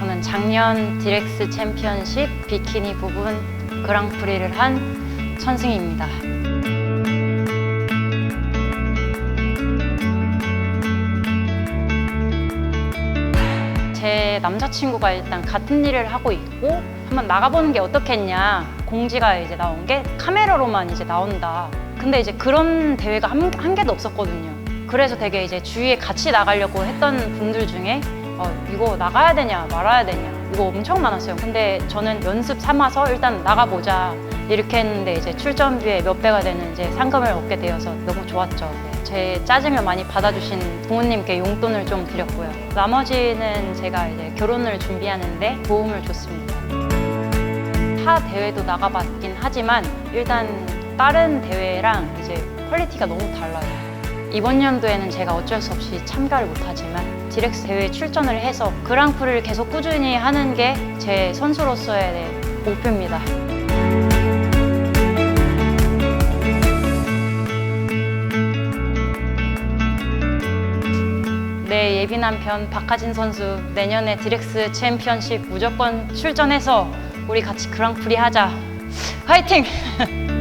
저는 작년 디렉스 챔피언십 비키니 부분 그랑프리를 한 천승입니다. 제 남자친구가 일단 같은 일을 하고 있고 한번 나가보는 게 어떻겠냐. 공지가 이제 나온 게 카메라로만 이제 나온다. 근데 이제 그런 대회가 한, 한 개도 없었거든요. 그래서 되게 이제 주위에 같이 나가려고 했던 분들 중에 어, 이거 나가야 되냐 말아야 되냐 이거 엄청 많았어요 근데 저는 연습 삼아서 일단 나가보자 이렇게 했는데 이제 출전비의 몇 배가 되는 이제 상금을 얻게 되어서 너무 좋았죠 네. 제 짜증을 많이 받아주신 부모님께 용돈을 좀 드렸고요. 나머지는 제가 이제 결혼을 준비하는데 도움을 줬습니다. 타 대회도 나가봤긴 하지만 일단 다른 대회랑 이제 퀄리티가 너무 달라요. 이번 연도에는 제가 어쩔 수 없이 참가를 못하지만 디렉스 대회에 출전을 해서 그랑프를 계속 꾸준히 하는 게 제 선수로서의 네, 목표입니다. 내 예비 남편 박하진 선수 내년에 디렉스 챔피언십 무조건 출전해서 우리 같이 그랑프리 하자. 화이팅!